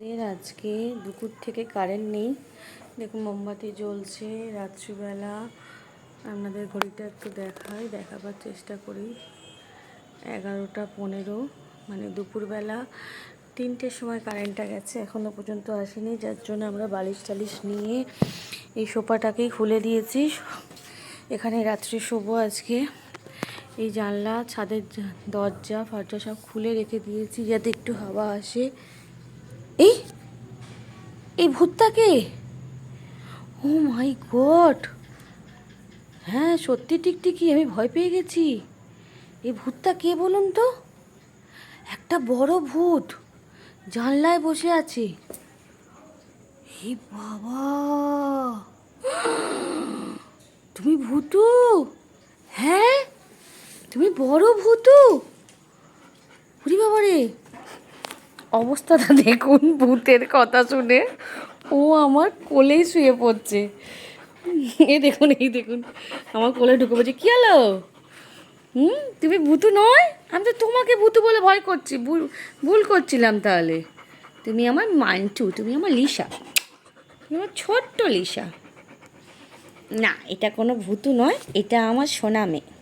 এর আজকে দুপুর থেকে কারেন্ট নেই। দেখুন, মোমবাতি জ্বলছে রাত্রিবেলা। আপনাদের ঘড়িটা একটু দেখাই, দেখাবার চেষ্টা করি। এগারোটা পনেরো মানে দুপুরবেলা তিনটের সময় কারেন্টটা গেছে এখনও পর্যন্ত আসেনি। যার জন্য আমরা বালিশ টালিশ নিয়ে এই সোফাটাকেই খুলে দিয়েছি। এখানে রাত্রি শোবো আজকে। এই জানলা, ছাদের দরজা, ফরজা সব খুলে রেখে দিয়েছি, যাতে একটু হাওয়া আসে। এই এই ভূতটাকে? ও মাই গড। হ্যাঁ সত্যি টিকটিকি আমি ভয় পেয়ে গেছি। এই ভূতটা কে বলুন তো? একটা বড় ভূত, জানলায় বসে আছে। হে বাবা! তুমি ভূতু? হ্যাঁ? তুমি বড় ভূতু? ওরে বাবা রে অবস্থাটা দেখুন ভূতের কথা শুনে। ও আমার কোলেই শুয়ে পড়ছে। এ দেখুন, এই দেখুন, আমার কোলে ঢুকে পড়ছে। কী হলো? হুম? তুমি ভূতু নয়? আমি তো তোমাকে ভূতু বলে ভয় করছি। ভুল ভুল করছিলাম তাহলে। তুমি আমার মান্টু, তুমি আমার লিসা। তুমি আমার ছোট্ট লিসা। না, এটা কোনো ভূতু নয়, এটা আমার সোনা মেয়ে।